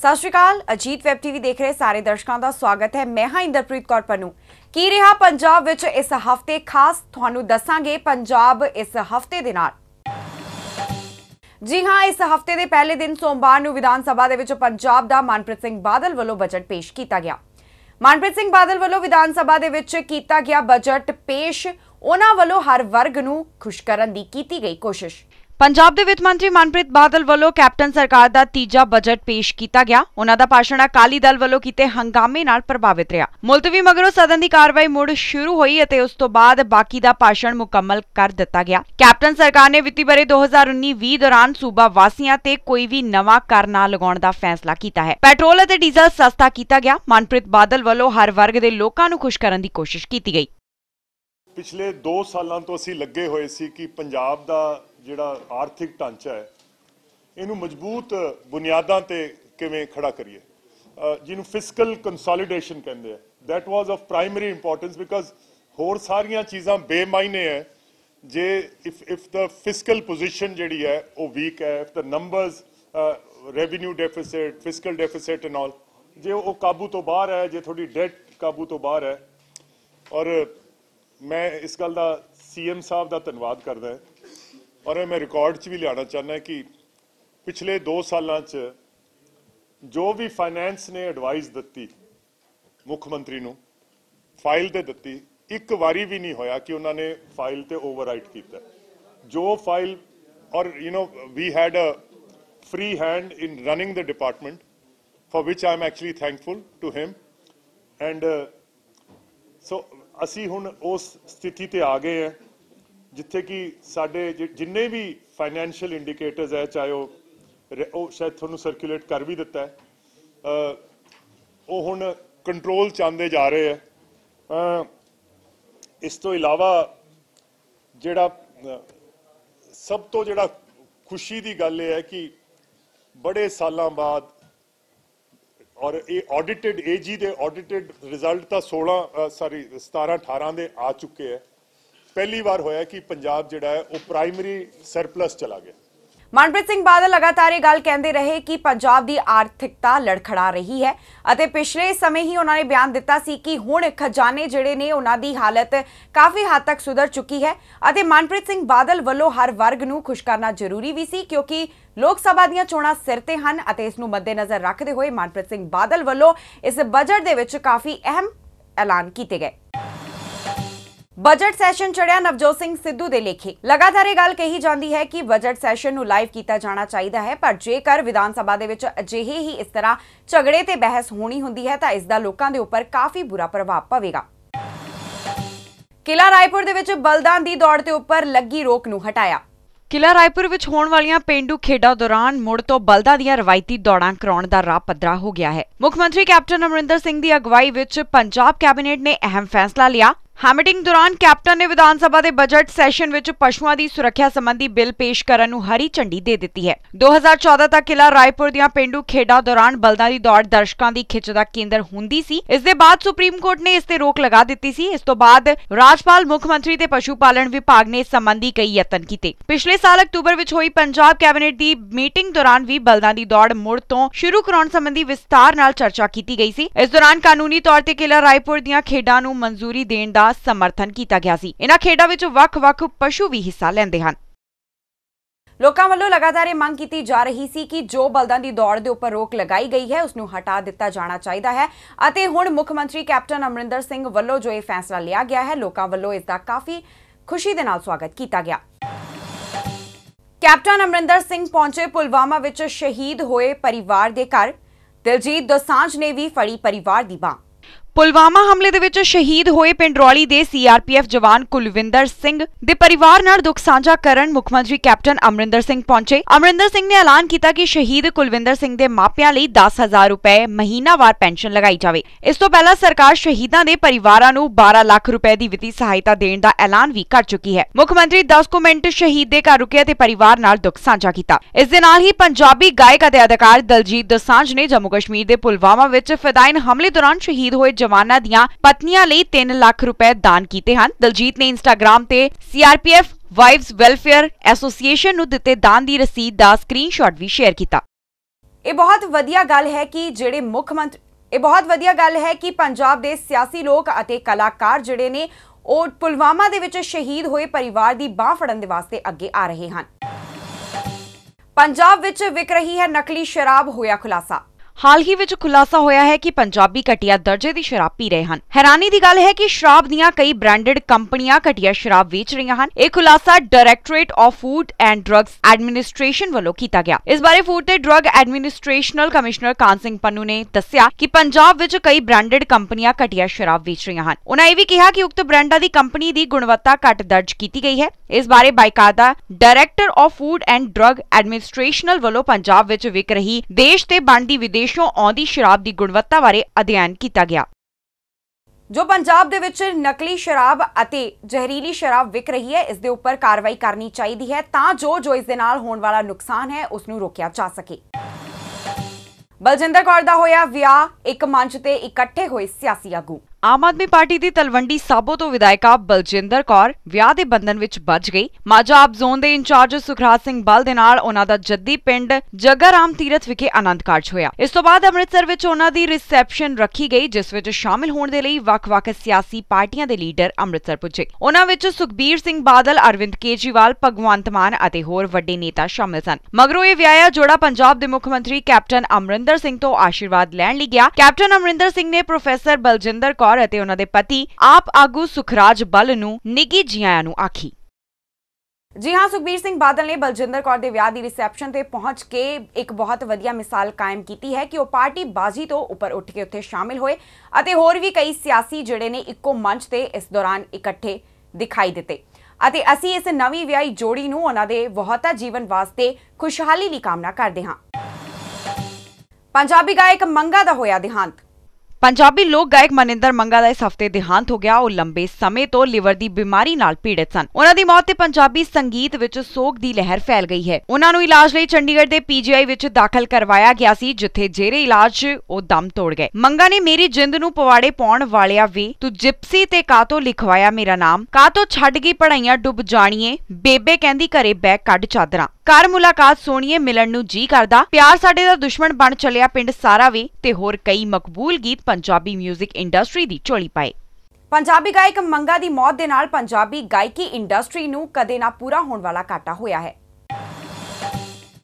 ਸਤਿ ਸ਼੍ਰੀ ਅਕਾਲ, ਅਜੀਤ ਵੈਬ ਟੀਵੀ ਦੇਖ ਰਹੇ ਸਾਰੇ ਦਰਸ਼ਕਾਂ ਦਾ ਸਵਾਗਤ ਹੈ। ਮੈਂ ਹਾਂ ਇੰਦਰਪ੍ਰੀਤ ਕੌਰ ਪਨੂ। ਕੀ ਰਿਹਾ ਪੰਜਾਬ ਵਿੱਚ ਇਸ ਹਫ਼ਤੇ? ਖਾਸ ਤੁਹਾਨੂੰ ਦੱਸਾਂਗੇ ਪੰਜਾਬ ਇਸ ਹਫ਼ਤੇ ਦੇ ਨਾਲ। ਜੀ ਹਾਂ, ਇਸ ਹਫ਼ਤੇ ਦੇ ਪਹਿਲੇ ਦਿਨ ਸੋਮਵਾਰ ਨੂੰ ਵਿਧਾਨ ਸਭਾ ਦੇ ਵਿੱਚ ਪੰਜਾਬ ਦਾ ਮਨਪ੍ਰੀਤ ਸਿੰਘ ਬਾਦਲ ਵੱਲੋਂ ਬਜਟ ਪੇਸ਼ ਕੀਤਾ ਗਿਆ। ਮਨਪ੍ਰੀਤ ਸਿੰਘ ਬਾਦਲ ਵੱਲੋਂ ਵਿਧਾਨ ਸਭਾ ਦੇ ਵਿੱਚ ਕੀਤਾ ਗਿਆ ਬਜਟ ਪੇਸ਼। ਉਹਨਾਂ ਵੱਲੋਂ ਹਰ ਵਰਗ ਨੂੰ ਖੁਸ਼ ਕਰਨ ਦੀ ਕੀਤੀ ਗਈ ਕੋਸ਼ਿਸ਼। ਪੰਜਾਬ ਦੇ ਵਿੱਤ ਮੰਤਰੀ ਮਨਪ੍ਰੀਤ ਬਾਦਲ ਵੱਲੋਂ ਕੈਪਟਨ ਸਰਕਾਰ ਦਾ ਤੀਜਾ ਬਜਟ ਪੇਸ਼ ਕੀਤਾ ਗਿਆ। ਉਹਨਾਂ ਦਾ ਭਾਸ਼ਣ ਅਕਾਲੀ ਦਲ ਵੱਲੋਂ ਕੀਤੇ ਹੰਗਾਮੇ ਨਾਲ ਪ੍ਰਭਾਵਿਤ ਰਿਹਾ। ਮੁਲਤਵੀ ਮਗਰੋਂ ਸਦਨ ਦੀ ਕਾਰਵਾਈ ਮੁੜ ਸ਼ੁਰੂ ਹੋਈ ਅਤੇ ਉਸ ਤੋਂ ਬਾਅਦ ਬਾਕੀ ਦਾ ਭਾਸ਼ਣ ਮੁਕੰਮਲ ਕਰ ਦਿੱਤਾ ਗਿਆ। ਕੈਪਟਨ ਸਰਕਾਰ ਨੇ ਵਿੱਤੀ ਬਰੇ 2019-20 ਦੌਰਾਨ ਸੂਬਾ ਵਾਸੀਆਂ ਤੇ ਕੋਈ ਵੀ ਨਵਾਂ ਕਰ ਨਾ ਲਗਾਉਣ ਦਾ ਫੈਸਲਾ ਕੀਤਾ ਹੈ। ਪੈਟਰੋਲ ਅਤੇ ਡੀਜ਼ਲ ਸਸਤਾ ਕੀਤਾ ਗਿਆ। ਮਨਪ੍ਰੀਤ ਬਾਦਲ ਵੱਲੋਂ ਹਰ ਵਰਗ ਦੇ ਲੋਕਾਂ ਨੂੰ ਖੁਸ਼ ਕਰਨ ਦੀ ਕੋਸ਼ਿਸ਼ ਕੀਤੀ ਗਈ। ਪਿਛਲੇ 2 ਸਾਲਾਂ ਤੋਂ ਅਸੀਂ ਲੱਗੇ ਹੋਏ ਸੀ ਕਿ ਪੰਜਾਬ ਦਾ ਜਿਹੜਾ ਆਰਥਿਕ ਢਾਂਚਾ ਹੈ, ਇਹਨੂੰ ਮਜ਼ਬੂਤ ਬੁਨਿਆਦਾਂ ਤੇ ਕਿਵੇਂ ਖੜਾ ਕਰੀਏ? ਜਿਹਨੂੰ ਫਿਸਕਲ ਕੰਸੋਲੀਡੇਸ਼ਨ ਕਹਿੰਦੇ ਆ। That was of primary importance because ਹੋਰ ਸਾਰੀਆਂ ਚੀਜ਼ਾਂ ਬੇਮਾਇਨੇ ਹੈ। ਜੇ if if the fiscal position ਜਿਹੜੀ ਹੈ, ਉਹ ਵੀਕ ਹੈ ਇਫ ਦਾ numbers revenue deficit, fiscal deficit and all, ਜੇ ਉਹ ਕਾਬੂ ਤੋਂ ਬਾਹਰ ਹੈ, ਜੇ ਤੁਹਾਡੀ ਡੈਟ ਕਾਬੂ ਤੋਂ ਬਾਹਰ ਹੈ, ਔਰ ਮੈਂ ਇਸ ਗੱਲ ਦਾ ਸੀਐਮ ਸਾਹਿਬ ਦਾ ਧੰਨਵਾਦ ਕਰਦਾ ਹਾਂ। ਔਰ ਮੈਂ ਰਿਕਾਰਡ 'ਚ ਵੀ ਲਿਆਣਾ ਚਾਹੁੰਦਾ ਕਿ ਪਿਛਲੇ 2 ਸਾਲਾਂ 'ਚ ਜੋ ਵੀ ਫਾਈਨੈਂਸ ਨੇ ਐਡਵਾਈਸ ਦਿੱਤੀ ਮੁੱਖ ਮੰਤਰੀ ਨੂੰ ਫਾਈਲ ਤੇ ਦਿੱਤੀ, ਇੱਕ ਵਾਰੀ ਵੀ ਨਹੀਂ ਹੋਇਆ ਕਿ ਉਹਨਾਂ ਨੇ ਫਾਈਲ ਤੇ ਓਵਰਰਾਈਟ ਕੀਤਾ। ਜੋ file or you know we had a free hand in running the department for which I am actually thankful to him and so ਅਸੀਂ ਹੁਣ ਉਸ ਸਥਿਤੀ ਤੇ ਆ ਗਏ ਹਾਂ। ਜਿੱਥੇ ਕਿ ਸਾਡੇ ਜਿ- ਜਿੰਨੇ ਵੀ ਫਾਈਨੈਂਸ਼ੀਅਲ ਇੰਡੀਕੇਟਰਸ ਹੈ, ਚਾਹੇ ਉਹ ਰ- ਸ਼ਾਇਦ ਤੁਹਾਨੂੰ ਸਰਕੂਲੇਟ ਕਰ ਵੀ ਦਿੱਤਾ ਹੈ ਉਹ ਹੁਣ ਕੰਟਰੋਲ ਚਾਹੁੰਦੇ ਜਾ ਰਹੇ ਹੈ। ਇਸ ਤੋਂ ਇਲਾਵਾ ਜਿਹੜਾ ਸਭ ਤੋਂ ਜਿਹੜਾ ਖੁਸ਼ੀ ਦੀ ਗੱਲ ਇਹ ਹੈ ਕਿ ਬੜੇ ਸਾਲਾਂ ਬਾਅਦ ਔਰ ਇਹ ਆਡਿਟਡ ਏਜੀ ਦੇ ਆਡਿਟਡ ਰਿਜ਼ਲਟ ਤਾਂ 16 ਸੌਰੀ 17 18 ਦੇ ਆ ਚੁੱਕੇ ਹੈ। ਪਹਿਲੀ ਵਾਰ ਹੋਇਆ ਕਿ ਪੰਜਾਬ ਜਿਹੜਾ ਹੈ ਉਹ ਪ੍ਰਾਇਮਰੀ ਸਰਪਲਸ ਚਲਾ ਗਿਆ। ਮਨਪ੍ਰੀਤ ਸਿੰਘ ਬਾਦਲ ਲਗਾਤਾਰ ਇਹ ਗੱਲ ਕਹਿੰਦੇ ਰਹੇ ਕਿ ਪੰਜਾਬ ਦੀ ਆਰਥਿਕਤਾ ਲੜਖੜਾ ਰਹੀ ਹੈ ਅਤੇ ਪਿਛਲੇ ਸਮੇਂ ਹੀ ਉਹਨਾਂ ਨੇ ਬਿਆਨ ਦਿੱਤਾ ਸੀ ਕਿ ਹੁਣ ਖਜ਼ਾਨੇ ਜਿਹੜੇ ਨੇ ਉਹਨਾਂ ਦੀ ਹਾਲਤ ਕਾਫੀ ਹੱਦ ਤੱਕ ਸੁਧਰ ਚੁੱਕੀ ਹੈ ਅਤੇ ਮਨਪ੍ਰੀਤ ਸਿੰਘ ਬਾਦਲ ਵੱਲੋਂ ਹਰ ਵਰਗ ਨੂੰ ਖੁਸ਼ ਕਰਨਾ ਜ਼ਰੂਰੀ ਵੀ ਸੀ ਕਿਉਂਕਿ ਲੋਕ ਸਭਾ ਦੀਆਂ ਚੋਣਾਂ ਸਿਰ ਤੇ ਹਨ ਅਤੇ ਇਸ ਨੂੰ ਮੱਦੇਨਜ਼ਰ ਰੱਖਦੇ ਹੋਏ ਮਨਪ੍ਰੀਤ ਸਿੰਘ ਬਾਦਲ ਵੱਲੋਂ ਇਸ ਬਜਟ ਦੇ ਵਿੱਚ ਕਾਫੀ ਅਹਿਮ ਐਲਾਨ ਕੀਤੇ ਗਏ। ਬਜਟ ਸੈਸ਼ਨ ਚੜਿਆ ਨਵਜੋਤ ਸਿੰਘ ਸਿੱਧੂ ਦੇ ਲੇਖੇ। ਲਗਾਤਾਰ ਇਹ ਗੱਲ ਕਹੀ ਜਾਂਦੀ ਹੈ ਕਿ ਬਜਟ ਸੈਸ਼ਨ ਨੂੰ ਲਾਈਵ ਕੀਤਾ ਜਾਣਾ ਚਾਹੀਦਾ ਹੈ, ਪਰ ਜੇਕਰ ਵਿਧਾਨ ਸਭਾ ਦੇ ਵਿੱਚ ਅਜਿਹੇ ਹੀ ਇਸ ਤਰ੍ਹਾਂ ਝਗੜੇ ਤੇ ਬਹਿਸ ਹੋਣੀ ਹੁੰਦੀ ਹੈ, ਤਾਂ ਇਸ ਦਾ ਲੋਕਾਂ ਦੇ ਉੱਪਰ ਕਾਫੀ ਬੁਰਾ ਪ੍ਰਭਾਵ ਪਵੇਗਾ। ਕਿਲਾ ਰਾਏਪੁਰ ਦੇ ਵਿੱਚ ਬਲਦਾਂ ਦੀ ਦੌੜ ਤੇ ਉੱਪਰ ਲੱਗੀ ਰੋਕ ਨੂੰ ਹਟਾਇਆ। ਕਿਲਾ ਰਾਏਪੁਰ ਵਿੱਚ ਹੋਣ ਵਾਲੀਆਂ ਪਿੰਡੂ ਖੇਡਾਂ ਦੌਰਾਨ ਮੁੜ ਤੋਂ ਬਲਦਾਂ ਦੀਆਂ ਰਵਾਇਤੀ ਦੌੜਾਂ ਕਰਾਉਣ ਦਾ ਰਾਹ ਪੱਧਰਾ ਹੋ ਗਿਆ ਹੈ। ਮੁੱਖ ਮੰਤਰੀ ਕੈਪਟਨ ਅਮਰਿੰਦਰ ਸਿੰਘ ਦੀ ਅਗਵਾਈ ਵਿੱਚ ਪੰਜਾਬ ਕੈਬਨਿਟ ਨੇ ਅਹਿਮ ਫੈਸਲਾ ਲਿਆ। ਹੈਮਿਟਿੰਗ ਦੌਰਾਨ ਕੈਪਟਨ ਨੇ ਵਿਧਾਨ ਸਭਾ ਦੇ ਬਜਟ ਸੈਸ਼ਨ ਵਿੱਚ ਪਸ਼ੂਆਂ ਦੀ ਸੁਰੱਖਿਆ ਸੰਬੰਧੀ ਬਿੱਲ ਪੇਸ਼ ਕਰਨ ਨੂੰ ਹਰੀ ਝੰਡੀ ਦੇ ਦਿੱਤੀ ਹੈ। 2014 ਤੱਕ ਕਿਲਾ ਰਾਏਪੁਰ ਦੀਆਂ ਪਿੰਡੂ ਖੇਡਾਂ ਦੌਰਾਨ ਬਲਦਾਂ ਦੀ ਦੌੜ ਦਰਸ਼ਕਾਂ ਦੀ ਖਿੱਚ ਦਾ ਕੇਂਦਰ ਹੁੰਦੀ ਸੀ। ਇਸ ਦੇ ਬਾਅਦ ਸੁਪਰੀਮ ਕੋਰਟ ਨੇ ਇਸ ਤੇ ਰੋਕ ਲਗਾ ਦਿੱਤੀ ਸੀ। ਇਸ ਤੋਂ ਬਾਅਦ ਰਾਜਪਾਲ, ਮੁੱਖ ਮੰਤਰੀ ਤੇ ਪਸ਼ੂ ਪਾਲਣ ਵਿਭਾਗ ਨੇ ਇਸ ਸੰਬੰਧੀ ਕਈ ਯਤਨ ਕੀਤੇ। ਪਿਛਲੇ ਸਾਲ ਅਕਤੂਬਰ ਵਿੱਚ ਹੋਈ ਪੰਜਾਬ ਕੈਬਨਿਟ ਦੀ ਮੀਟਿੰਗ ਦੌਰਾਨ ਵੀ ਬਲਦਾਂ ਦੀ ਦੌੜ ਮੁੜ ਤੋਂ ਸ਼ੁਰੂ ਕਰਾਉਣ ਸੰਬੰਧੀ ਵਿਸਤਾਰ ਨਾਲ ਚਰਚਾ ਕੀਤੀ ਗਈ ਸੀ। ਇਸ ਦੌਰਾਨ ਕਾਨੂੰਨੀ ਤੌਰ ਤੇ ਕਿਲਾ ਰਾਏਪੁਰ ਦੀਆਂ ਖੇਡਾਂ ਨੂੰ ਮਨਜ਼ੂਰੀ ਦੇਣ ਦਾ ਸਮਰਥਨ ਕੀਤਾ ਗਿਆ ਸੀ। ਇਹਨਾਂ ਖੇਡਾਂ ਵਿੱਚ ਵੱਖ-ਵੱਖ ਪਸ਼ੂ ਵੀ ਹਿੱਸਾ ਲੈਂਦੇ ਹਨ। ਲੋਕਾਂ ਵੱਲੋਂ ਲਗਾਤਾਰ ਇਹ ਮੰਗ ਕੀਤੀ ਜਾ ਰਹੀ ਸੀ ਕਿ ਜੋ ਬਲਦਾਂ ਦੀ ਦੌੜ ਦੇ ਉੱਪਰ ਰੋਕ ਲਗਾਈ ਗਈ ਹੈ ਉਸ ਨੂੰ ਹਟਾ ਦਿੱਤਾ ਜਾਣਾ ਚਾਹੀਦਾ ਹੈ ਅਤੇ ਹੁਣ ਮੁੱਖ ਮੰਤਰੀ ਕੈਪਟਨ ਅਮਰਿੰਦਰ ਸਿੰਘ ਵੱਲੋਂ ਜੋ ਇਹ ਫੈਸਲਾ ਲਿਆ ਗਿਆ ਹੈ, ਲੋਕਾਂ ਵੱਲੋਂ ਇਸ ਦਾ ਕਾਫੀ ਖੁਸ਼ੀ ਦੇ ਨਾਲ ਸਵਾਗਤ ਕੀਤਾ ਗਿਆ। ਕੈਪਟਨ ਅਮਰਿੰਦਰ ਸਿੰਘ ਪਹੁੰਚੇ ਪੁਲਵਾਮਾ ਵਿੱਚ ਸ਼ਹੀਦ ਹੋਏ ਪਰਿਵਾਰ ਦੇ ਘਰ। ਦਿਲਜੀਤ ਦੋਸਾਂਝ ਨੇ ਵੀ ਫੜੀ ਪਰਿਵਾਰ ਦੀ ਬਾਂਹ। ਪੁਲਵਾਮਾ ਹਮਲੇ ਦੇ ਵਿੱਚ ਸ਼ਹੀਦ ਹੋਏ ਪਿੰਡਰੌਲੀ ਦੇ ਸੀਆਰਪੀਐਫ ਜਵਾਨ ਕੁਲਵਿੰਦਰ ਸਿੰਘ ਦੇ ਪਰਿਵਾਰ ਨਾਲ ਦੁੱਖ ਸਾਂਝਾ ਕਰਨ ਮੁੱਖ ਮੰਤਰੀ ਕੈਪਟਨ ਅਮਰਿੰਦਰ ਸਿੰਘ ਪਹੁੰਚੇ। ਅਮਰਿੰਦਰ ਸਿੰਘ ਨੇ ਐਲਾਨ ਕੀਤਾ ਕਿ ਸ਼ਹੀਦ ਕੁਲਵਿੰਦਰ ਸਿੰਘ ਦੇ ਮਾਪਿਆਂ ਲਈ 10000 ਰੁਪਏ ਮਹੀਨਾਵਾਰ ਪੈਨਸ਼ਨ ਲਗਾਈ ਜਾਵੇ। ਇਸ ਤੋਂ ਪਹਿਲਾਂ ਸਰਕਾਰ ਸ਼ਹੀਦਾਂ ਦੇ ਪਰਿਵਾਰਾਂ ਨੂੰ 12 ਲੱਖ ਰੁਪਏ ਦੀ ਵਿੱਤੀ ਸਹਾਇਤਾ ਦੇਣ ਦਾ ਐਲਾਨ ਵੀ ਕਰ ਚੁੱਕੀ ਹੈ। ਮੁੱਖ ਮੰਤਰੀ 10 ਕੁ ਮਿੰਟ ਸ਼ਹੀਦ ਦੇ ਘਰ ਰੁਕੇ ਅਤੇ ਪਰਿਵਾਰ ਨਾਲ ਦੁੱਖ ਸਾਂਝਾ ਕੀਤਾ। ਇਸ ਦੇ ਨਾਲ ਹੀ ਪੰਜਾਬੀ ਗਾਇਕ ਅਤੇ ਅਦਾਕਾਰ ਦਲਜੀਤ ਦੋਸਾਂਝ ਨੇ ਜੰਮੂ ਕਸ਼ਮੀਰ ਦੇ ਪੁਲਵਾਮਾ ਵਿੱਚ ਫਦਾਇਨ ਹਮਲੇ ਦੌਰਾਨ ਸ਼ਹੀਦ ਹੋਏ ਜਵਾਨਾਂ ਦੀਆਂ ਪਤਨੀਆਂ ਲਈ 3 ਲੱਖ ਰੁਪਏ ਦਾਨ ਕੀਤੇ ਹਨ। ਦਲਜੀਤ ਨੇ ਇੰਸਟਾਗ੍ਰam ਤੇ ਸੀਆਰਪੀਐਫ ਵਾਈਵਸ ਵੈਲਫੇਅਰ ਐਸੋਸੀਏਸ਼ਨ ਨੂੰ ਦਿੱਤੇ ਦਾਨ ਦੀ ਰਸੀਦ ਦਾ ਸਕਰੀਨਸ਼ਾਟ ਵੀ ਸ਼ੇਅਰ ਕੀਤਾ। ਇਹ ਬਹੁਤ ਵਧੀਆ ਗੱਲ ਹੈ ਕਿ ਜਿਹੜੇ ਮੁੱਖ ਮੰਤਰੀ ਇਹ ਬਹੁਤ ਵਧੀਆ ਗੱਲ ਹੈ ਕਿ ਪੰਜਾਬ ਦੇ ਸਿਆਸੀ ਲੋਕ ਅਤੇ ਕਲਾਕਾਰ ਜਿਹੜੇ ਨੇ, ਉਹ ਪੁਲਵਾਮਾ ਦੇ ਵਿੱਚ ਸ਼ਹੀਦ ਹੋਏ ਪਰਿਵਾਰ ਦੀ ਬਾਹ ਫੜਨ ਦੇ ਵਾਸਤੇ ਅੱਗੇ ਆ ਰਹੇ ਹਨ। ਪੰਜਾਬ ਵਿੱਚ ਵਿਕ ਰਹੀ ਹੈ ਨਕਲੀ ਸ਼ਰਾਬ ਹੋਇਆ ਖੁਲਾਸਾ। ਹਾਲ ਹੀ ਵਿੱਚ ਖੁਲਾਸਾ ਹੋਇਆ ਹੈ ਕਿ ਪੰਜਾਬੀ ਘਟੀਆ ਦਰਜੇ ਦੀ ਸ਼ਰਾਬ ਪੀ ਰਹੇ ਹਨ। ਹੈਰਾਨੀ ਦੀ ਗੱਲ ਹੈ ਕਿ ਸ਼ਰਾਬ ਦੀਆਂ ਕਈ ਬ੍ਰਾਂਡਡ ਕੰਪਨੀਆਂ ਘਟੀਆ ਸ਼ਰਾਬ ਵੇਚ ਰਹੀਆਂ ਹਨ। ਇਹ ਖੁਲਾਸਾ directorate of food and drugs administration ਵੱਲੋਂ ਕੀਤਾ ਗਿਆ। ਇਸ ਬਾਰੇ ਫੂਡ ਤੇ ਡਰੱਗ ਐਡਮਿਨਿਸਟ੍ਰੇਸ਼ਨਲ ਕਮਿਸ਼ਨਰ ਕਾਨ ਸਿੰਘ ਪੰਨੂ ਨੇ ਦੱਸਿਆ ਕਿ ਪੰਜਾਬ ਵਿੱਚ ਕਈ ਬ੍ਰਾਂਡਡ ਕੰਪਨੀਆਂ ਘਟੀਆ ਸ਼ਰਾਬ ਵੇਚ ਰਹੀਆਂ ਹਨ। ਉਹਨਾਂ ਇਹ ਵੀ ਕਿਹਾ ਕਿ ਉਕਤ ਬ੍ਰਾਂਡਾਂ ਦੀ ਕੰਪਨੀ ਦੀ ਗੁਣਵੱਤਾ ਘੱਟ ਦਰਜ ਕੀਤੀ ਗਈ ਹੈ। ਇਸ ਬਾਰੇ ਬਾਈਕਾਇਦਾ director of food and drug administrational ਵੱਲੋਂ ਪੰਜਾਬ ਵਿੱਚ ਵਿਕ ਰਹੀ ਦੇਸ਼ ਤੇ ਬਣਦੀ ਵਿਦੇਸ਼ ਆਉਂਦੀ ਸ਼ਰਾਬ ਦੀ ਗੁਣਵੱਤਾ ਬਾਰੇ ਅਧਿਐਨ ਕੀਤਾ ਗਿਆ। ਜੋ ਪੰਜਾਬ ਦੇ ਵਿੱਚ ਨਕਲੀ ਸ਼ਰਾਬ ਅਤੇ ਜ਼ਹਿਰੀਲੀ ਸ਼ਰਾਬ ਵਿਕ ਰਹੀ ਹੈ, ਇਸ ਦੇ ਉੱਪਰ ਕਾਰਵਾਈ ਕਰਨੀ ਚਾਹੀਦੀ ਹੈ ਤਾਂ ਜੋ ਜੋ ਇਸ ਦੇ ਨਾਲ ਹੋਣ ਵਾਲਾ ਨੁਕਸਾਨ ਹੈ, ਉਸ ਨੂੰ ਰੋਕਿਆ ਜਾ ਸਕੇ। ਬਲਜਿੰਦਰ ਕੌਰ ਦਾ ਹੋਇਆ ਵਿਆਹ, ਇੱਕ ਮੰਚ ਤੇ ਇਕੱਠੇ ਹੋਏ ਸਿਆਸੀ ਆਗੂ। ਆਮ ਆਦਮੀ ਪਾਰਟੀ ਦੀ ਤਲਵੰਡੀ ਸਾਬੋ ਤੋਂ ਵਿਧਾਇਕਾ ਬਲਜਿੰਦਰ ਕੌਰ ਵਿਆਹ ਦੇ ਬੰਧਨ ਵਿੱਚ ਵੱਜ ਗਈ। ਮਾਝਾ ਆਪ ਜ਼ੋਨ ਦੇ ਇੰਚਾਰਜ ਸੁਖਰਾਜ ਸਿੰਘ ਬਲ ਦੇ ਨਾਲ ਉਹਨਾਂ ਦਾ ਜੱਦੀ ਪਿੰਡ ਜਗਰਾਮ ਤੀਰਥ ਵਿਖੇ ਆਨੰਦ ਕਾਰਜ ਹੋਇਆ। ਇਸ ਤੋਂ ਬਾਅਦ ਅੰਮ੍ਰਿਤਸਰ ਵਿੱਚ ਉਹਨਾਂ ਦੀ ਰਿਸੈਪਸ਼ਨ ਰੱਖੀ ਗਈ, ਜਿਸ ਵਿੱਚ ਸ਼ਾਮਿਲ ਹੋਣ ਦੇ ਲਈ ਵੱਖ-ਵੱਖ ਸਿਆਸੀ ਪਾਰਟੀਆਂ ਦੇ ਲੀਡਰ ਅੰਮ੍ਰਿਤਸਰ ਪੁੱਜੇ। ਉਹਨਾਂ ਵਿੱਚ ਸੁਖਬੀਰ ਸਿੰਘ ਬਾਦਲ, ਅਰਵਿੰਦ ਕੇਜਰੀਵਾਲ, ਭਗਵੰਤ ਮਾਨ ਅਤੇ ਹੋਰ ਵੱਡੇ ਨੇਤਾ ਸ਼ਾਮਿਲ ਸਨ। ਮਗਰੋਂ ਇਹ ਵਿਆਹਿਆ ਜੋੜਾ ਪੰਜਾਬ ਦੇ ਮੁੱਖ ਮੰਤਰੀ ਕੈਪਟਨ ਅਮਰਿੰਦਰ ਸਿੰਘ ਤੋਂ ਆਸ਼ੀਰਵਾਦ ਲੈਣ ਲਈ ਗਿਆ। ਕੈਪਟਨ ਅਮਰਿੰਦਰ ਸਿੰਘ ਨੇ ਪ੍ਰੋਫੈਸਰ ਬਲਜਿੰਦਰ ਕੌਰ ਅਤੇ ਉਹਨਾਂ ਦੇ ਪਤੀ ਆਪ ਆਗੂ ਸੁਖਰਾਜ ਬਲ ਨੂੰ ਨਿੱਗੀ ਜੀਆਂ ਨੂੰ ਆਖੀ। ਜੀ ਹਾਂ, ਸੁਖਬੀਰ ਸਿੰਘ ਬਾਦਲ ਨੇ ਬਲਜਿੰਦਰ ਕੌਰ ਦੇ ਵਿਆਹ ਦੀ ਰਿਸੈਪਸ਼ਨ ਤੇ ਪਹੁੰਚ ਕੇ ਇੱਕ ਬਹੁਤ ਵਧੀਆ ਮਿਸਾਲ ਕਾਇਮ ਕੀਤੀ ਹੈ ਕਿ ਉਹ ਪਾਰਟੀ ਬਾਜ਼ੀ ਤੋਂ ਉੱਪਰ ਉੱਠ ਕੇ ਉੱਥੇ ਸ਼ਾਮਿਲ ਹੋਏ ਅਤੇ ਹੋਰ ਵੀ ਕਈ ਸਿਆਸੀ ਜਿਹੜੇ ਨੇ ਇੱਕੋ ਮੰਚ ਤੇ ਇਸ ਦੌਰਾਨ ਇਕੱਠੇ ਦਿਖਾਈ ਦਿੱਤੇ। ਅਤੇ ਅਸੀਂ ਇਸ ਨਵੀਂ ਵਿਆਹੀ ਜੋੜੀ ਨੂੰ ਉਹਨਾਂ ਦੇ ਬਹੁਤਾ ਜੀਵਨ ਵਾਸਤੇ ਖੁਸ਼ਹਾਲੀ ਦੀ ਕਾਮਨਾ ਕਰਦੇ ਹਾਂ। ਪੰਜਾਬੀ ਗਾਇਕ ਮੰਗਾ ਦਾ ਹੋਇਆ ਦੇਹਾਂਤ। ਪੰਜਾਬੀ ਲੋਕ ਗਾਇਕ ਮਨਿੰਦਰ ਮੰਗਾ ਦਾ ਇਸ ਹਫ਼ਤੇ ਦੇਹਾਂਤ ਹੋ ਗਿਆ। ਉਹ ਲੰਬੇ ਸਮੇਂ ਤੋਂ ਲਿਵਰ ਦੀ ਬਿਮਾਰੀ ਨਾਲ ਪੀੜਤ ਸਨ। ਉਹਨਾਂ ਦੀ ਮੌਤ ਤੇ ਪੰਜਾਬੀ ਸੰਗੀਤ ਵਿੱਚ ਸੋਗ ਦੀ ਲਹਿਰ ਫੈਲ ਗਈ ਹੈ। ਉਹਨਾਂ ਨੂੰ ਇਲਾਜ ਲਈ ਚੰਡੀਗੜ੍ਹ ਦੇ ਪੀਜੀਆਈ ਵਿੱਚ ਦਾਖਲ ਕਰਵਾਇਆ ਗਿਆ ਸੀ, ਜਿੱਥੇ ਜੇਰੇ ਇਲਾਜ ਉਹ ਦਮ ਤੋੜ ਗਏ। ਮੰਗਾ ਨੇ ਮੇਰੀ ਜਿੰਦ ਨੂੰ ਪਵਾੜੇ ਪਾਉਣ ਵਾਲਿਆ ਵੀ, ਤੂੰ ਜਿਪਸੀ ਤੇ ਕਾਤੋਂ ਲਿਖਵਾਇਆ ਮੇਰਾ ਨਾਮ? ਕਾਤੋਂ ਛੱਡ ਗਈ ਪੜਾਈਆਂ ਡੁੱਬ ਜਾਣੀਏ? ਬੇਬੇ ਕਹਿੰਦੀ ਘਰੇ ਬੈਗ ਕੱਢ ਚਾਦਰਾਂ। ਕਰ ਮੁਲਾਕਾਤ ਸੋਣੀਏ ਮਿਲਣ ਨੂੰ ਜੀ ਕਰਦਾ। ਪਿਆਰ ਸਾਡੇ ਦਾ ਦੁਸ਼ਮਣ ਬਣ ਚੱਲਿਆ ਪਿੰਡ ਸਾਰਾ ਵੀ ਤੇ ਹੋਰ ਕਈ ਮਕਬੂਲ ਗੀਤ ਪੰਜਾਬੀ 뮤직 ਇੰਡਸਟਰੀ ਦੀ ਝੋਲੀ ਪਾਏ। ਪੰਜਾਬੀ ਗਾਇਕ ਮੰਗਾ ਦੀ ਮੌਤ ਦੇ ਨਾਲ ਪੰਜਾਬੀ ਗਾਇਕੀ ਇੰਡਸਟਰੀ ਨੂੰ ਕਦੇ ਨਾ ਪੂਰਾ ਹੋਣ ਵਾਲਾ ਘਾਟਾ ਹੋਇਆ ਹੈ।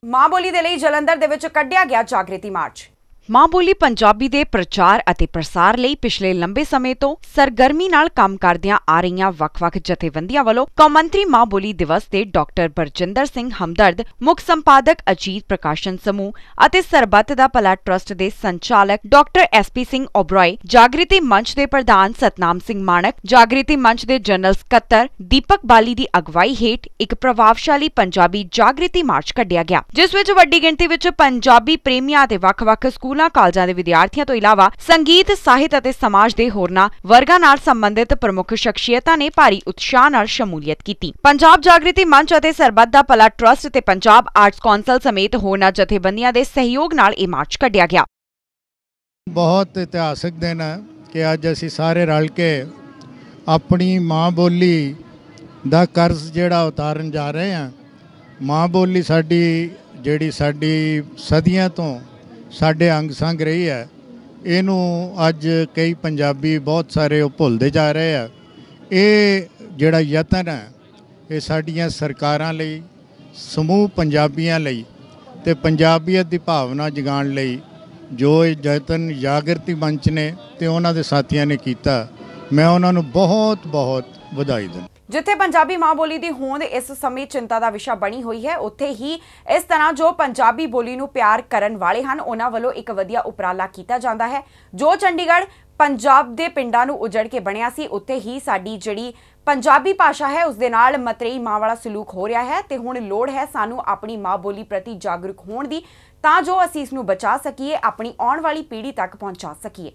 ਮਾਂ ਬੋਲੀ ਦੇ ਲਈ ਜਲੰਧਰ ਦੇ ਵਿੱਚ ਕੱਢਿਆ ਗਿਆ ਜਾਗ੍ਰਿਤੀ ਮਾਰਚ। ਮਾਂ ਬੋਲੀ ਪੰਜਾਬੀ ਦੇ ਪ੍ਰਚਾਰ ਅਤੇ ਪ੍ਰਸਾਰ ਲਈ ਪਿਛਲੇ ਲੰਬੇ ਸਮੇਂ ਤੋਂ ਸਰਗਰਮੀ ਨਾਲ ਕੰਮ ਕਰਦਿਆਂ ਆ ਰਹੀਆਂ ਵੱਖ-ਵੱਖ ਜਥੇਬੰਦੀਆਂ ਵੱਲੋਂ ਕੌਮਾਂਤਰੀ ਮਾਂ ਬੋਲੀ ਦਿਵਸ ਤੇ ਡਾਕਟਰ ਬਰਜਿੰਦਰ ਸਿੰਘ ਹਮਦਰਦ, ਮੁੱਖ ਸੰਪਾਦਕ ਅਜੀਤ ਪ੍ਰਕਾਸ਼ਨ ਸਮੂਹ ਅਤੇ ਸਰਬੱਤ ਦਾ ਭਲਾ ਟਰਸਟ ਦੇ ਸੰਚਾਲਕ ਡਾਕਟਰ ਐਸਪੀ ਸਿੰਘ ਓਬਰਾਏ, ਜਾਗ੍ਰਿਤੀ ਮੰਚ ਦੇ ਪ੍ਰਧਾਨ ਸਤਨਾਮ ਸਿੰਘ ਮਾਣਕ, ਜਾਗ੍ਰਿਤੀ ਮੰਚ ਦੇ ਜਨਰਲ ਸਕੱਤਰ ਦੀਪਕ ਬਾਲੀ ਦੀ ਅਗਵਾਈ ਹੇਠ ਇੱਕ ਪ੍ਰਭਾਵਸ਼ਾਲੀ ਪੰਜਾਬੀ ਜਾਗ੍ਰਿਤੀ ਮਾਰਚ ਕੱਢਿਆ ਗਿਆ, ਜਿਸ ਵਿੱਚ ਵੱਡੀ ਗਿਣਤੀ ਵਿੱਚ ਪੰਜਾਬੀ ਪ੍ਰੇਮੀਆਂ ਅਤੇ ਵੱਖ-ਵੱਖ ਸਕੂਲ ਸਕੂਲਾਂ, ਕਾਲਜਾਂ ਦੇ ਵਿਦਿਆਰਥੀਆਂ ਤੋਂ ਇਲਾਵਾ ਸੰਗੀਤ, ਸਾਹਿਤ ਅਤੇ ਸਮਾਜ ਦੇ ਹੋਰਨਾਂ ਵਰਗਾਂ ਨਾਲ ਸੰਬੰਧਿਤ ਪ੍ਰਮੁੱਖ ਸ਼ਖਸੀਅਤਾਂ ਨੇ ਭਾਰੀ ਉਤਸ਼ਾਹ ਨਾਲ ਸ਼ਮੂਲੀਅਤ ਕੀਤੀ। ਪੰਜਾਬ ਜਾਗ੍ਰਿਤੀ ਮੰਚ ਅਤੇ ਸਰਬੱਤ ਦਾ ਭਲਾ ਟਰਸਟ ਤੇ ਪੰਜਾਬ ਆਰਟਸ ਕੌਂਸਲ ਸਮੇਤ ਹੋਰਨਾਂ ਜਥੇਬੰਦੀਆਂ ਦੇ ਸਹਿਯੋਗ ਨਾਲ ਇਹ ਮਾਰਚ ਕੱਢਿਆ ਗਿਆ। ਬਹੁਤ ਇਤਿਹਾਸਕ ਦਿਨ ਹੈ ਕਿ ਅੱਜ ਅਸੀਂ ਸਾਰੇ ਰਲ ਕੇ ਆਪਣੀ ਮਾਂ ਬੋਲੀ ਦਾ ਕਰਜ਼ ਜਿਹੜਾ ਉਤਾਰਨ ਜਾ ਰਹੇ ਹਾਂ। ਮਾਂ ਬੋਲੀ ਸਾਡੀ, ਜਿਹੜੀ ਸਾਡੀ ਸਦੀਆਂ ਤੋਂ ਸਾਡੇ ਅੰਗ ਸੰਗ ਰਹੀ ਹੈ। ਇਹਨੂੰ ਅੱਜ ਕਈ ਪੰਜਾਬੀ ਬਹੁਤ ਸਾਰੇ ਉਹ ਭੁੱਲਦੇ ਜਾ ਰਹੇ ਆ। ਇਹ ਜਿਹੜਾ ਯਤਨ ਹੈ, ਇਹ ਸਾਡੀਆਂ ਸਰਕਾਰਾਂ ਲਈ, ਸਮੂਹ ਪੰਜਾਬੀਆਂ ਲਈ ਤੇ ਪੰਜਾਬੀਅਤ ਦੀ ਭਾਵਨਾ ਜਗਾਉਣ ਲਈ ਜੋ ਇਹ ਯਤਨ ਜਾਗਰਤੀ ਮੰਚ ਨੇ ਤੇ ਉਹਨਾਂ ਦੇ ਸਾਥੀਆਂ ਨੇ ਕੀਤਾ, ਮੈਂ ਉਹਨਾਂ ਨੂੰ ਬਹੁਤ ਬਹੁਤ ਵਧਾਈ ਦਿੰਦਾ। ਜਿੱਥੇ ਪੰਜਾਬੀ ਮਾਂ ਬੋਲੀ ਦੀ ਹੋਂਦ ਇਸ ਸਮੇਂ ਚਿੰਤਾ ਦਾ ਵਿਸ਼ਾ ਬਣੀ ਹੋਈ ਹੈ, ਉੱਥੇ ਹੀ ਇਸ ਤਰ੍ਹਾਂ ਜੋ ਪੰਜਾਬੀ ਬੋਲੀ ਨੂੰ ਪਿਆਰ ਕਰਨ ਵਾਲੇ ਹਨ, ਉਹਨਾਂ ਵੱਲੋਂ ਇੱਕ ਵਧੀਆ ਉਪਰਾਲਾ ਕੀਤਾ ਜਾਂਦਾ ਹੈ। ਜੋ ਚੰਡੀਗੜ੍ਹ ਪੰਜਾਬ ਦੇ ਪਿੰਡਾਂ ਨੂੰ ਉਜੜ ਕੇ ਬਣਿਆ ਸੀ, ਉੱਥੇ ਹੀ ਸਾਡੀ ਜਿਹੜੀ ਪੰਜਾਬੀ ਭਾਸ਼ਾ ਹੈ, ਉਸ ਦੇ ਨਾਲ ਮਤਰੇਈ ਮਾਂ ਵਾਲਾ ਸਲੂਕ ਹੋ ਰਿਹਾ ਹੈ ਤੇ ਹੁਣ ਲੋੜ ਹੈ ਸਾਨੂੰ ਆਪਣੀ ਮਾਂ ਬੋਲੀ ਪ੍ਰਤੀ ਜਾਗਰੂਕ ਹੋਣ ਦੀ, ਤਾਂ ਜੋ ਅਸੀਂ ਇਸ ਨੂੰ ਬਚਾ ਸਕੀਏ, ਆਪਣੀ ਆਉਣ ਵਾਲੀ ਪੀੜ੍ਹੀ ਤੱਕ ਪਹੁੰਚਾ ਸਕੀਏ।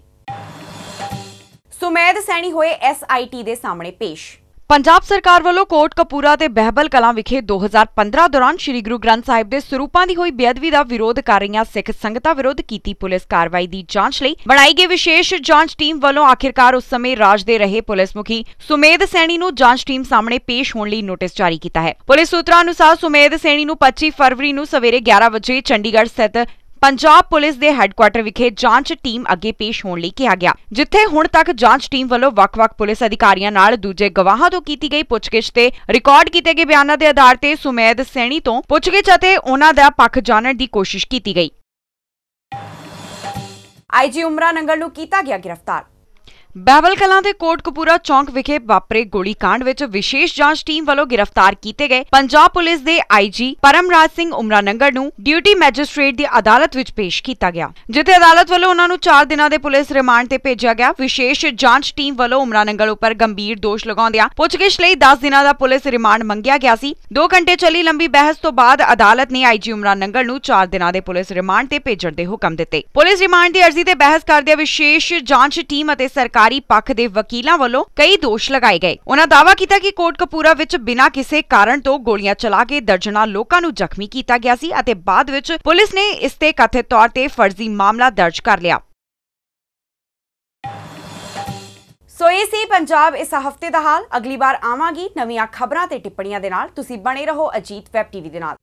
ਸੁਮੇਧ ਸੈਣੀ ਹੋਏ ਐਸਆਈਟੀ ਦੇ ਸਾਹਮਣੇ ਪੇਸ਼। ਪੰਜਾਬ ਸਰਕਾਰ ਵੱਲੋਂ ਕੋਟ ਕਪੂਰਾ ਤੇ ਬਹਿਬਲ ਕਲਾਂ ਵਿਖੇ 2015 ਦੌਰਾਨ ਸ੍ਰੀ ਗੁਰੂ ਗ੍ਰੰਥ ਸਾਹਿਬ ਦੇ ਸਰੂਪਾਂ ਦੀ ਹੋਈ ਬੇਅਦਬੀ ਦਾ ਵਿਰੋਧ ਕਰ ਰਹੀਆਂ ਸਿੱਖ ਸੰਗਤਾਂ ਵਿਰੁੱਧ ਕੀਤੀ ਪੁਲਿਸ ਕਾਰਵਾਈ ਦੀ ਜਾਂਚ ਲਈ ਬਣਾਈ ਗਈ ਵਿਸ਼ੇਸ਼ ਜਾਂਚ ਟੀਮ ਵੱਲੋਂ ਆਖਿਰਕਾਰ ਉਸ ਸਮੇਂ ਰਾਜ ਦੇ ਰਹੇ ਪੁਲਿਸ ਮੁਖੀ ਸੁਮੇਧ ਸੈਣੀ ਨੂੰ ਜਾਂਚ ਟੀਮ ਸਾਹਮਣੇ ਪੇਸ਼ ਹੋਣ ਲਈ ਨੋਟਿਸ ਜਾਰੀ ਕੀਤਾ ਹੈ। ਪੁਲਿਸ ਸੂਤਰਾਂ ਅਨੁਸਾਰ ਸੁਮੇਧ ਸੈਣੀ ਨੂੰ 25 ਫਰਵਰੀ ਨੂੰ ਸਵੇਰੇ 11 ਵਜੇ ਚੰਡੀਗੜ੍ਹ ਸਥਿਤ ਪੰਜਾਬ ਪੁਲਿਸ ਦੇ ਹੈੱਡਕੁਆਰਟਰ ਵਿਖੇ ਜਾਂਚ ਟੀਮ ਅੱਗੇ ਪੇਸ਼ ਹੋਣ ਲਈ ਕਿਹਾ ਗਿਆ, ਜਿੱਥੇ ਹੁਣ ਤੱਕ ਜਾਂਚ ਟੀਮ ਵੱਲੋਂ ਵੱਖ-ਵੱਖ ਪੁਲਿਸ ਅਧਿਕਾਰੀਆਂ ਨਾਲ ਦੂਜੇ ਗਵਾਹਾਂ ਤੋਂ ਕੀਤੀ ਗਈ ਪੁੱਛਗਿੱਛ ਤੇ ਰਿਕਾਰਡ ਕੀਤੇ ਗਏ ਬਿਆਨਾਂ ਦੇ ਆਧਾਰ ਤੇ ਸੁਮੇਧ ਸੈਣੀ ਤੋਂ ਪੁੱਛਗਿੱਛ ਅਤੇ ਉਹਨਾਂ ਦਾ ਪੱਖ ਜਾਣਨ ਦੀ ਕੋਸ਼ਿਸ਼ ਕੀਤੀ ਗਈ। ਆਈਜੀ ਉਮਰਾ ਨੰਗਲ ਨੂੰ ਕੀਤਾ ਗਿਆ ਗ੍ਰਿਫਤਾਰ। ਬਹਿਬਲ ਕਲਾਂ ਦੇ ਕੋਟਕਪੂਰਾ ਚੌਂਕ ਵਿਖੇ ਵਾਪਰੇ ਗੋਲੀकांड ਵਿੱਚ ਵਿਸ਼ੇਸ਼ ਜਾਂਚ ਟੀਮ ਵੱਲੋਂ ਗ੍ਰਿਫਤਾਰ ਕੀਤੇ ਗਏ ਪੰਜਾਬ ਪੁਲਿਸ ਦੇ ਆਈਜੀ ਪਰਮਰਾਜ ਸਿੰਘ ਉਮਰਾ ਨੂੰ ਡਿਊਟੀ ਮੈਜਿਸਟ੍ਰੇਟ ਦੀ ਅਦਾਲਤ ਵਿੱਚ ਪੇਸ਼ ਕੀਤਾ ਗਿਆ, ਜਿੱਥੇ ਅਦਾਲਤ ਵੱਲੋਂ ਉਹਨਾਂ ਨੂੰ 4 ਦਿਨਾਂ ਦੇ ਪੁਲਿਸ ਰਿਮਾਂਡ ਤੇ ਭੇਜਿਆ ਗਿਆ। ਵਿਸ਼ੇਸ਼ ਜਾਂਚ ਟੀਮ ਵੱਲੋਂ ਉਮਰਾ ਨੰਗਲ ਉੱਪਰ ਗੰਭੀਰ ਦੋਸ਼ ਲਗਾਉਂਦਿਆਂ ਪੁੱਛਗਿੱਛ ਲਈ 10 ਦਿਨਾਂ ਦਾ ਪੁਲਿਸ ਰਿਮਾਂਡ ਮੰਗਿਆ ਗਿਆ ਸੀ। 2 ਘੰਟੇ ਚੱਲੀ ਲੰਬੀ ਬਹਿਸ ਤੋਂ ਬਾਅਦ ਅਦਾਲਤ ਨੇ ਆਈਜੀ ਉਮਰਾ ਨੰਗਲ ਨੂੰ 4 ਦਿਨਾਂ ਦੇ ਪੁਲਿਸ ਰਿਮਾਂਡ ਤੇ ਭੇਜਣ ਦੇ ਹੁਕਮ ਦਿੱਤੇ। ਪੁਲਿਸ ਰਿਮਾਂਡ ਦੀ ਅਰਜ਼ੀ ਤੇ ਬਹਿਸ ਕਰਦਿਆਂ ਵਿਸ਼ੇਸ਼ ਜਾਂਚ ਟੀਮ ਅਤੇ ਸਰਕਾਰ ਪੱਖ ਦੇ ਵਕੀਲਾਂ ਵੱਲੋਂ ਕਈ ਦੋਸ਼ ਲਗਾਏ ਗਏ। ਉਹਨਾਂ ਦਾਅਵਾ ਕੀਤਾ ਕਿ ਕੋਟਕਪੂਰਾ ਵਿੱਚ ਬਿਨਾਂ ਕਿਸੇ ਕਾਰਨ ਤੋਂ ਗੋਲੀਆਂ ਚਲਾ ਕੇ ਦਰਜਨਾਂ ਲੋਕਾਂ ਨੂੰ ਜ਼ਖਮੀ ਕੀਤਾ ਗਿਆ ਸੀ ਅਤੇ ਬਾਅਦ ਵਿੱਚ ਪੁਲਿਸ ਨੇ ਇਸ ਤੇ ਕਥਿਤ ਤੌਰ ਤੇ ਫਰਜ਼ੀ ਮਾਮਲਾ ਦਰਜ ਕਰ ਲਿਆ। ਸੋ ਇਹ ਸੀ ਪੰਜਾਬ ਇਸ ਹਫ਼ਤੇ ਦਾ ਹਾਲ। ਅਗਲੀ ਵਾਰ ਆਵਾਂਗੀ ਨਵੀਆਂ ਖਬਰਾਂ ਤੇ ਟਿੱਪਣੀਆਂ ਦੇ ਨਾਲ। ਤੁਸੀਂ ਬਣੇ ਰਹੋ ਅਜੀਤ ਵੈਬ ਟੀਵੀ ਦੇ ਨਾਲ।